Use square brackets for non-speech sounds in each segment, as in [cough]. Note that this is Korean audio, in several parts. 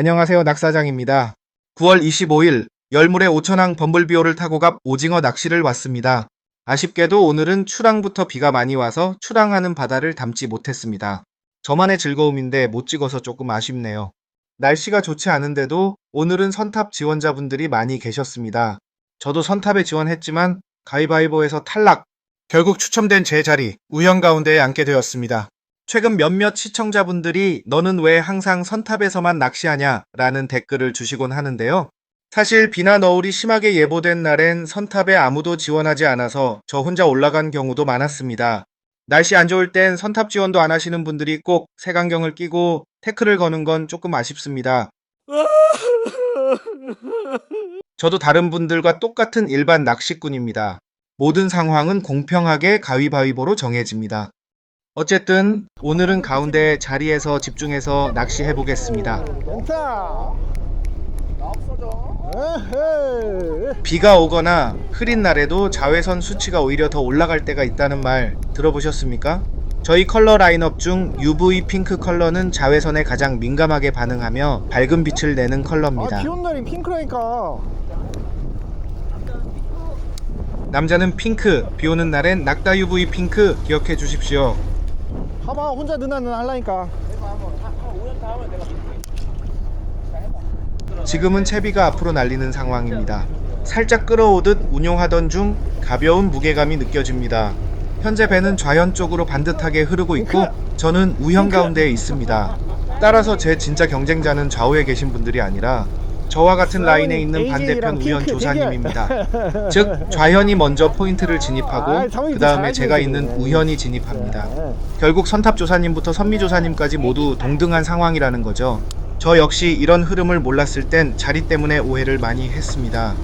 안녕하세요. 낙사장입니다. 9월 25일 열물의 오천항 범블비호를 타고 갑 오징어 낚시를 왔습니다. 아쉽게도 오늘은 출항부터 비가 많이 와서 출항하는 바다를 담지 못했습니다. 저만의 즐거움인데 못 찍어서 조금 아쉽네요. 날씨가 좋지 않은데도 오늘은 선탑 지원자분들이 많이 계셨습니다. 저도 선탑에 지원했지만 가위바위보에서 탈락. 결국 추첨된 제 자리 우연 가운데에 앉게 되었습니다. 최근 몇몇 시청자분들이 너는 왜 항상 선탑에서만 낚시하냐 라는 댓글을 주시곤 하는데요. 사실 비나 너울이 심하게 예보된 날엔 선탑에 아무도 지원하지 않아서 저 혼자 올라간 경우도 많았습니다. 날씨 안 좋을 땐 선탑 지원도 안 하시는 분들이 꼭 색안경을 끼고 태클을 거는 건 조금 아쉽습니다. 저도 다른 분들과 똑같은 일반 낚시꾼입니다. 모든 상황은 공평하게 가위바위보로 정해집니다. 어쨌든 오늘은 가운데 자리에서 집중해서 낚시해 보겠습니다. 비가 오거나 흐린 날에도 자외선 수치가 오히려 더 올라갈 때가 있다는 말 들어보셨습니까? 저희 컬러 라인업 중 UV 핑크 컬러는 자외선에 가장 민감하게 반응하며 밝은 빛을 내는 컬러입니다. 아, 비 오는 날이 핑크라니까. 남자는 핑크, 비 오는 날엔 낙다 UV 핑크 기억해 주십시오. 하마 혼자 누나는 할라니까. 지금은 채비가 앞으로 날리는 상황입니다. 살짝 끌어오듯 운용하던 중 가벼운 무게감이 느껴집니다. 현재 배는 좌현 쪽으로 반듯하게 흐르고 있고 저는 우현 가운데에 있습니다. 따라서 제 진짜 경쟁자는 좌우에 계신 분들이 아니라 저와 같은 라인에 있는 반대편 우현 조사님입니다. 즉 좌현이 먼저 포인트를 진입하고 그 다음에 제가 있는 우현이 진입합니다. 결국 선탑 조사님부터 선미 조사님까지 모두 동등한 상황이라는 거죠. 저 역시 이런 흐름을 몰랐을 땐 자리 때문에 오해를 많이 했습니다.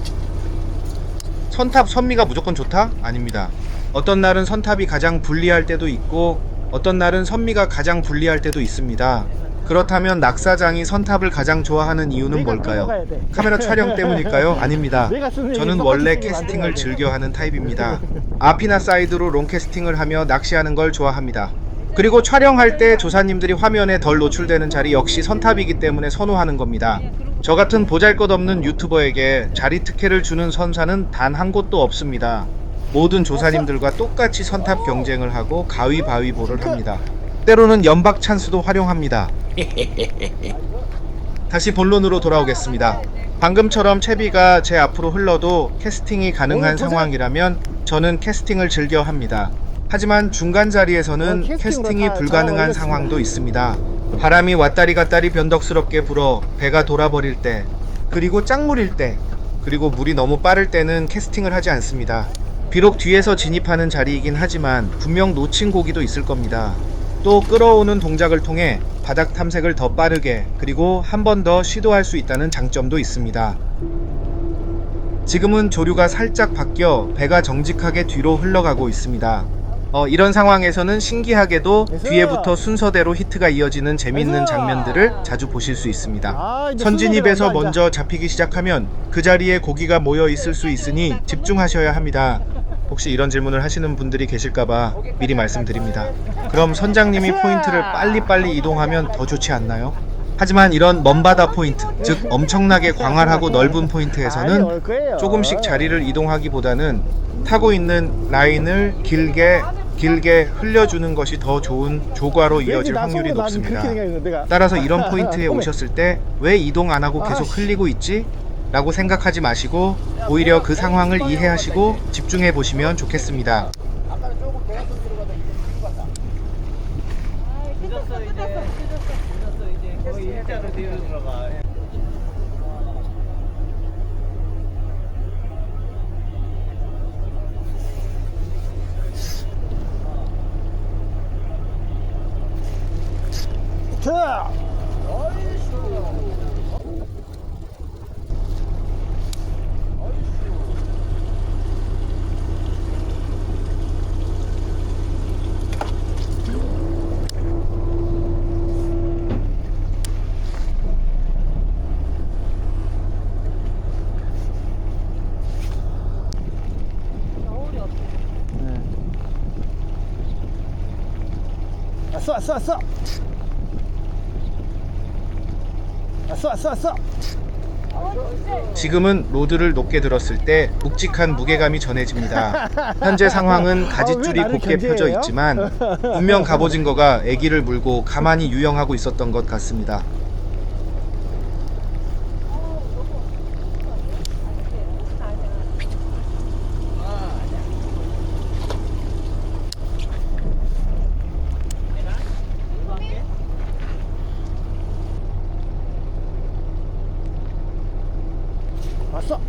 선탑 선미가 무조건 좋다? 아닙니다. 어떤 날은 선탑이 가장 불리할 때도 있고 어떤 날은 선미가 가장 불리할 때도 있습니다. 그렇다면 낙사장이 선탑을 가장 좋아하는 이유는 뭘까요? 카메라 촬영 때문일까요? [laughs] 아닙니다. 저는 원래 캐스팅을 즐겨 하는 타입입니다. [laughs] 앞이나 사이드로 롱 캐스팅을 하며 낚시하는 걸 좋아합니다. 그리고 촬영할 때 조사님들이 화면에 덜 노출되는 자리 역시 선탑이기 때문에 선호하는 겁니다. 저 같은 보잘것없는 유튜버에게 자리 특혜를 주는 선사는 단 한 곳도 없습니다. 모든 조사님들과 똑같이 선탑 경쟁을 하고 가위바위보를 합니다. 때로는 연박 찬스도 활용합니다. [laughs] 다시 본론으로 돌아오겠습니다. 방금처럼 채비가 제 앞으로 흘러도 캐스팅이 가능한 상황이라면 저는 캐스팅을 즐겨 합니다. 하지만 중간 자리에서는 어, 캐스팅으로 캐스팅이 다 불가능한. 상황도 있습니다. 바람이 왔다리 갔다리 변덕스럽게 불어 배가 돌아버릴 때, 그리고 짝물일 때, 그리고 물이 너무 빠를 때는 캐스팅을 하지 않습니다. 비록 뒤에서 진입하는 자리이긴 하지만 분명 놓친 고기도 있을 겁니다. 또 끌어오는 동작을 통해 바닥 탐색을 더 빠르게 그리고 한 번 더 시도할 수 있다는 장점도 있습니다. 지금은 조류가 살짝 바뀌어 배가 정직하게 뒤로 흘러가고 있습니다. 어, 이런 상황에서는 신기하게도! 뒤에부터 순서대로 히트가 이어지는 나이스! 장면들을 자주 보실 수 있습니다. 아, 선진입에서 간다, 먼저 잡히기 시작하면 그 자리에 고기가 모여 있을 수 있으니 집중하셔야 합니다. 혹시 이런 질문을 하시는 분들이 계실까봐 미리 말씀드립니다. 그럼 선장님이 포인트를 빨리빨리 이동하면 더 좋지 않나요? 하지만 이런 먼바다 포인트, 즉 엄청나게 광활하고 넓은 포인트에서는. 조금씩 자리를 이동하기보다는 타고 있는 라인을 길게 길게 흘려주는 것이 더 좋은 조과로 이어질 나 확률이 높습니다. 따라서 이런 포인트에 어메. [laughs] 오셨을 때 왜 이동 안 하고 계속. 흘리고 있지? 라고 생각하지 마시고 오히려 그 상황을 이해하시고 집중해 보시면 좋겠습니다. 늦었어 이제 늦었어 이제 거의 일자로 되어 들어가 자, 쏴, 쏴. 왔어 왔어 왔어 지금은 로드를 높게 들었을 때 묵직한 무게감이 전해집니다. 현재 상황은 아, 왜 나를 곱게 펴져 견제해요? 있지만 분명 갑오징어가 아기를 물고 가만히 유영하고 있었던 것 같습니다. 왔어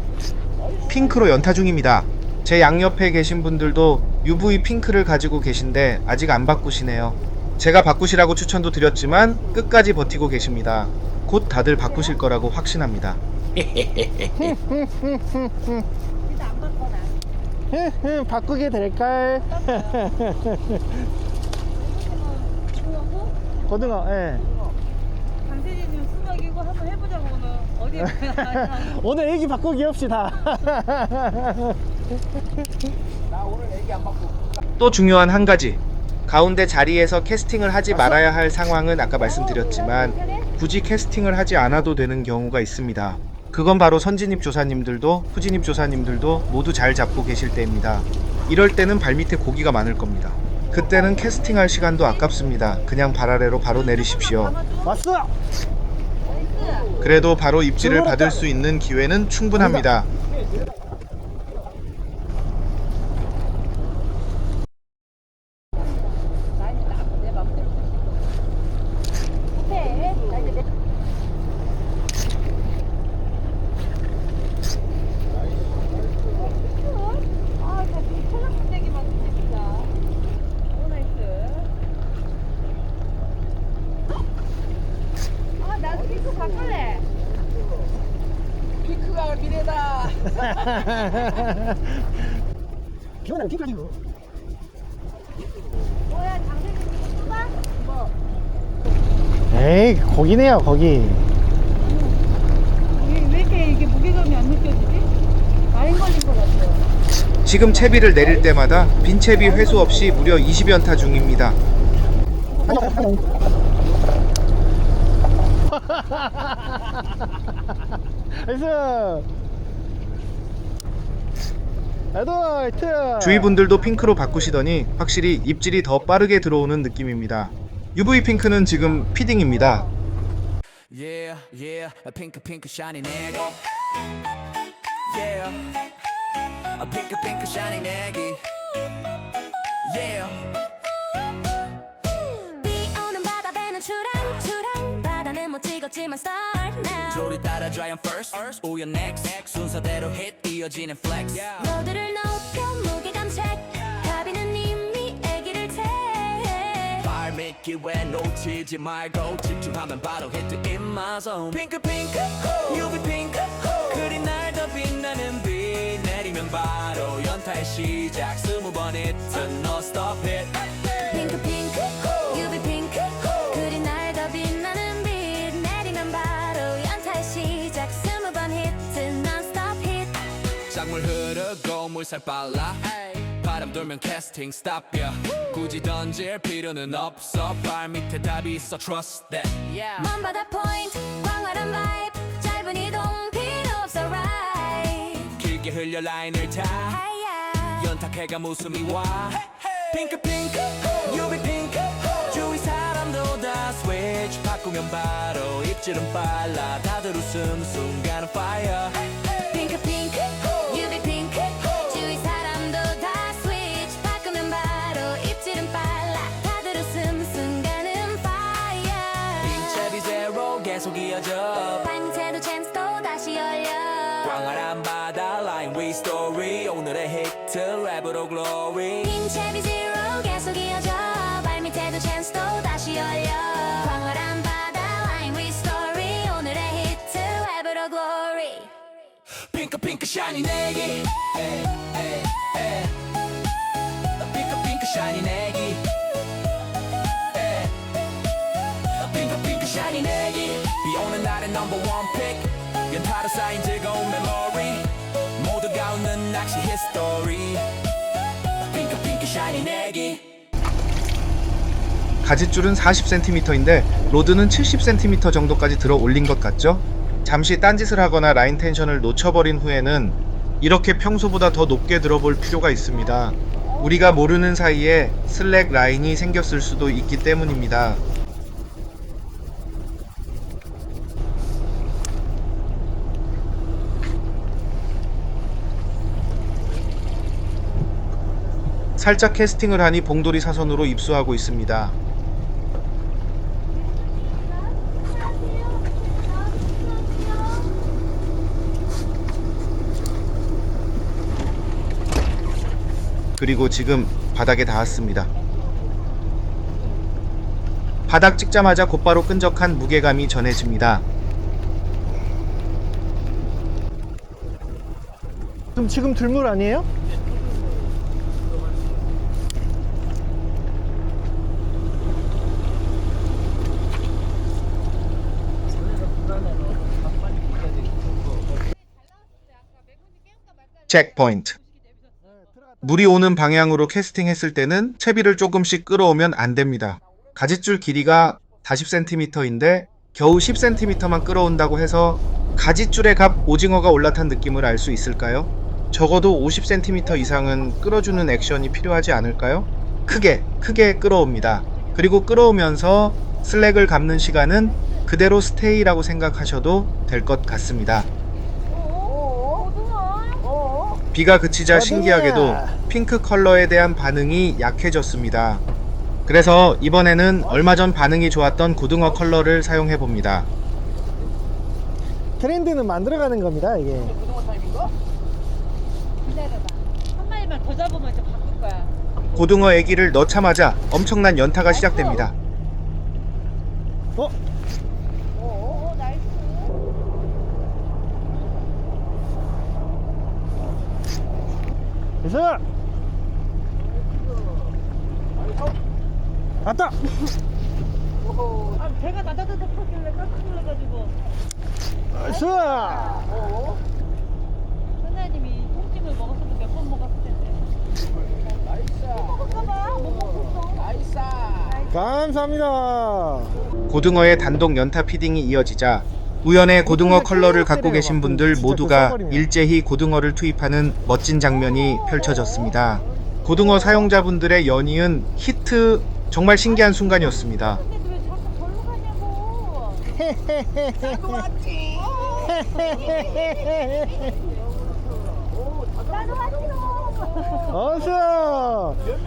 핑크로 연타 중입니다. 제 양옆에 계신 분들도 UV 핑크를 가지고 계신데 아직 안 바꾸시네요. 제가 바꾸시라고 추천도 드렸지만 끝까지 버티고 계십니다. 곧 다들 바꾸실 거라고 확신합니다. [laughs] 바꾸게 될걸 [laughs] 고등어 예 수박이고 한번 해보자고 오늘 어디 [laughs] 오늘 애기 바꾸기 합시다 또 중요한 한 가지. 가운데 자리에서 캐스팅을 하지 말아야 할 상황은 아까 말씀드렸지만 굳이 캐스팅을 하지 않아도 되는 경우가 있습니다. 그건 바로 선진입 조사님들도 후진입 조사님들도 모두 잘 잡고 계실 때입니다. 이럴 때는 발밑에 고기가 많을 겁니다. 그때는 캐스팅할 시간도 아깝습니다. 그냥 발 아래로 바로 내리십시오. 왔어 그래도 바로 입질을 받을 수 있는 기회는 충분합니다. 아, 진짜 콜라분대기 맞네, 진짜. 오, 나이스. [laughs] 핑크 바꿀래. 핑크가 미래다. 기원아 핑크 가지고 뭐야, 장세진 이거 수박? 뭐? 에이 거기네요 거기 왜, 왜 이렇게 이게 무게감이 안 느껴지지? 라인 걸린 것 같아요. 지금 채비를 내릴 때마다 빈 채비 회수 없이 무려 20연타 중입니다. 나이스 에드와이트 주위 분들도 핑크로 바꾸시더니 확실히 입질이 더 빠르게 들어오는 느낌입니다. UV 핑크는 지금 피딩입니다. Yeah, yeah, a pink, a pink, a shiny. Yeah, a pink, a pink, a shiny egg. 못 찍었지만 start now. 조리 따라 giant first, 우연 next, 순서대로 hit 이어지는 flex. 로드를 높여 무게감 check 가비는 이미 애기를 태. 발밑기에 놓치지 말고 집중하면 바로 hit the in my zone. 핑크 핑크, UV 핑크, 그리 날더 빛나는 빛. 내리면 바로 연타의 시작. 스무 번 hit, no stop hit. 핑 물살 빨라. 바람 돌면 캐스팅 stop yeah 굳이 던질 필요는 없어. 발 밑에 답이 있어. Trust that. 먼 바다 포인트 광활한 vibe. 짧은 이동 필요 없어 right. 길게 흘려 라인을 타. 하야 연탁해가 웃음이 와. 핑크 핑크 UV 핑크 주위 사람도 다 switch. 바꾸면 바로 입질은 빨라. 다들 웃음 순간은 fire. 핑 we story. 오늘의 히트 랩으로 glory. 흰 채비 zero 계속 이어져. 발밑에도 chance 또 다시 열려. 광활한 바다 line we story. 오늘의 히트 랩으로 glory. 핑크 핑크 샤니 내기 핑크 핑크 샤니 내기 핑크 핑크 샤니 내기 비 오는 날의 넘버 원픽 연타로 쌓인 즐거운 메모리 모두가 낚시 히스토리 핑크 핑크 샤니 내기 가지줄은 40cm인데 로드는 70cm 정도까지 들어 올린 것 같죠? 잠시 딴짓을 하거나 라인 텐션을 놓쳐버린 후에는 이렇게 평소보다 더 높게 들어볼 필요가 있습니다. 우리가 모르는 사이에 슬랙 라인이 생겼을 수도 있기 때문입니다. 살짝 캐스팅을 하니 봉돌이 사선으로 입수하고 있습니다. 그리고 지금 바닥에 닿았습니다. 바닥 찍자마자 곧바로 끈적한 무게감이 전해집니다. 지금 들물 아니에요? 체크포인트. 물이 오는 방향으로 캐스팅했을 때는 채비를 조금씩 끌어오면 안 됩니다. 가지줄 길이가 40cm인데 겨우 10cm만 끌어온다고 해서 가지줄의 값 오징어가 올라탄 느낌을 알 수 있을까요? 적어도 50cm 이상은 끌어주는 액션이 필요하지 않을까요? 크게, 크게 끌어옵니다. 그리고 끌어오면서 슬랙을 감는 시간은 그대로 스테이라고 생각하셔도 될 것 같습니다. 비가 그치자 신기하게도 핑크 컬러에 대한 반응이 약해졌습니다. 그래서 이번에는 얼마 전 반응이 좋았던 고등어 컬러를 사용해 봅니다. 트렌드는 만들어가는 겁니다 이게. 기다려봐. 한 마리만 더 잡으면 이제 바꿀 거야. 고등어 애기를 넣자마자 엄청난 연타가 시작됩니다. 어? 오, 나이스. 됐어. 왔다. 아, 배가 나다다다 펴길래 깜짝 놀라가지고. 됐어. 선생님이 통찜을 먹었어도 몇 번 먹었을 텐데. 먹을까봐 못 먹었어. 감사합니다. 고등어의 단독 연타 피딩이 이어지자 우연의 고등어 컬러를 갖고 계신 분들 모두가 일제히 고등어를 투입하는 멋진 장면이 펼쳐졌습니다. 고등어 사용자분들의 연이은 히트 정말 신기한 순간이었습니다. 근데 왜 자꾸 절로 가냐고. 나도 왔지. 나도 왔지. 어서. 하나, 둘,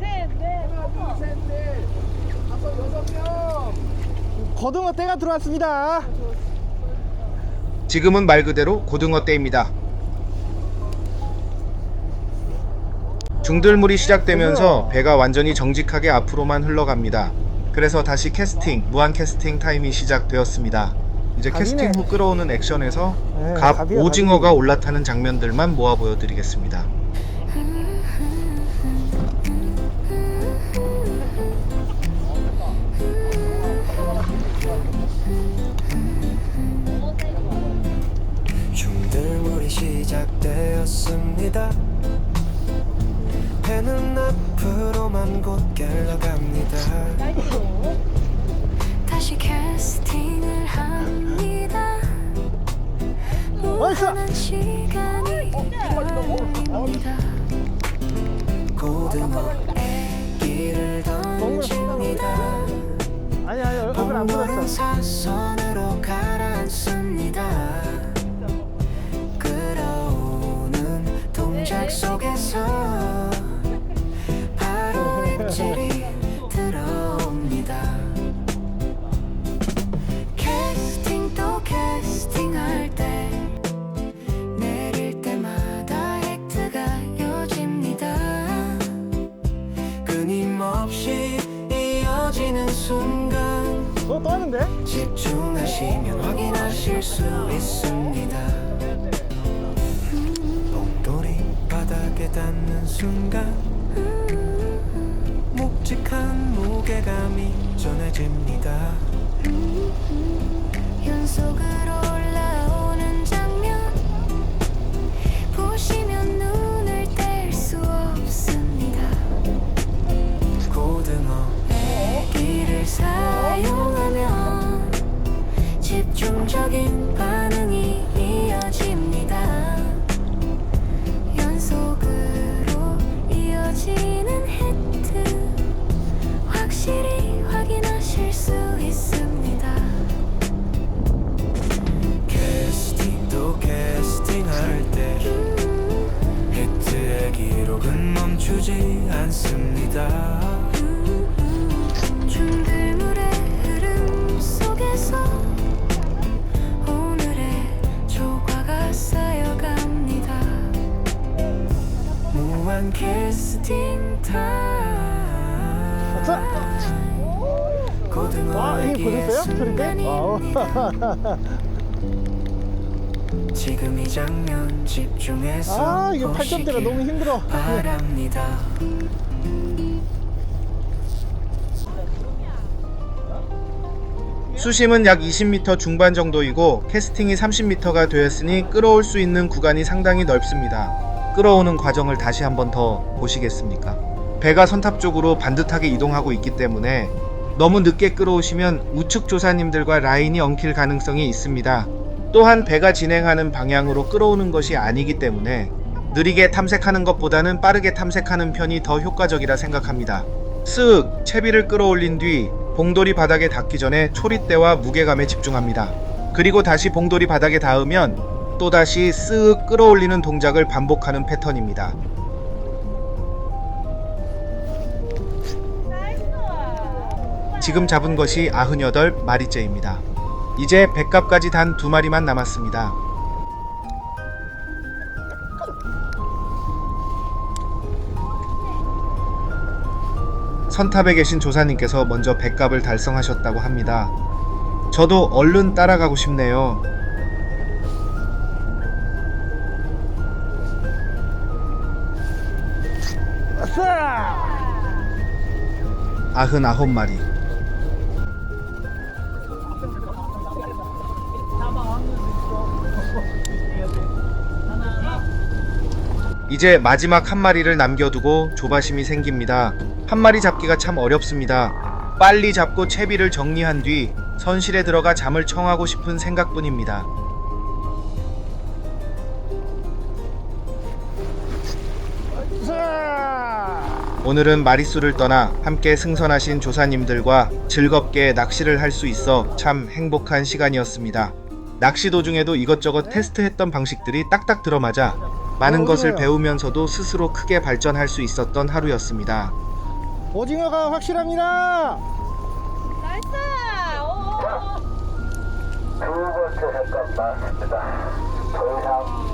셋, 넷, 다섯. 고등어 때가 들어왔습니다. 지금은 말 그대로 고등어 때입니다. 중들물이 시작되면서 배가 완전히 정직하게 앞으로만 흘러갑니다. 그래서 다시 캐스팅, 무한 캐스팅 타임이 시작되었습니다. 이제. 캐스팅 후 끌어오는 액션에서 네, 갑 오징어가 올라타는 장면들만 모아 보여드리겠습니다. 닿는 순간 음, 묵직한 무게감이 전해집니다. 연속으로 올라오는 장면. 보시면 눈을 뗄 수 없습니다. 고등어. 이를 사용하면 집중적인 반 기록은 멈추지 않습니다 중들물의 흐름 속에서 오늘의 조과가 쌓여갑니다 무한 캐스팅! 타임 고등어 와, 이게 보셨어요? 소리 때? 와우. 지금 이 장면 집중해서 아, 이게 8점대라 너무 힘들어. 바랍니다 수심은 약 20m 중반 정도이고 캐스팅이 30m가 되었으니 끌어올 수 있는 구간이 상당히 넓습니다. 끌어오는 과정을 다시 한번 더 보시겠습니까? 배가 선탑 쪽으로 반듯하게 이동하고 있기 때문에 너무 늦게 끌어오시면 우측 조사님들과 라인이 엉킬 가능성이 있습니다. 또한 배가 진행하는 방향으로 끌어오는 것이 아니기 때문에 느리게 탐색하는 것보다는 빠르게 탐색하는 편이 더 효과적이라 생각합니다. 쓱 채비를 끌어올린 뒤 봉돌이 바닥에 닿기 전에 초리대와 무게감에 집중합니다. 그리고 다시 봉돌이 바닥에 닿으면 또다시 쓱 끌어올리는 동작을 반복하는 패턴입니다. 지금 잡은 것이 98마리째입니다. 이제 백갑까지 단 두 마리만 남았습니다. 선탑에 계신 조사님께서 먼저 백갑을 달성하셨다고 합니다. 저도 얼른 따라가고 싶네요. 아흔 아홉 마리. 이제 마지막 한 마리를 남겨두고 조바심이 생깁니다. 한 마리 잡기가 참 어렵습니다. 빨리 잡고 채비를 정리한 뒤 선실에 들어가 잠을 청하고 싶은 생각뿐입니다. 오늘은 마리수를 떠나 함께 승선하신 조사님들과 즐겁게 낚시를 할 수 있어 참 행복한 시간이었습니다. 낚시 도중에도 이것저것 테스트했던 방식들이 딱딱 들어맞아 많은 어, 것을. 배우면서도 스스로 크게 발전할 수 있었던 하루였습니다. 오징어가 확실합니다. 나이스!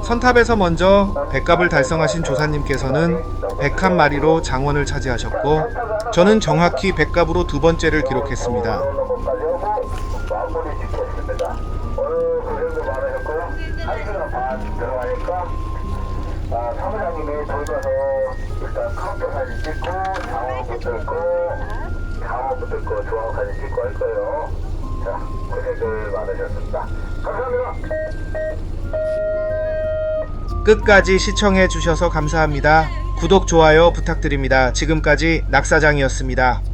선탑에서 먼저 백갑을 달성하신 조사님께서는 101마리로 장원을 차지하셨고 저는 정확히 백갑으로 두 번째를 기록했습니다. 마무리 들어가니까 아, 사무장님이 돌면서 일단 카운터 사진 찍고 장어부터 있고 장어부터 있고 중앙 사진 찍고 할 거예요. 자, 고생들 많으셨습니다. 감사합니다. 끝까지 시청해 주셔서 감사합니다. 구독, 좋아요 부탁드립니다. 지금까지 낙사장이었습니다.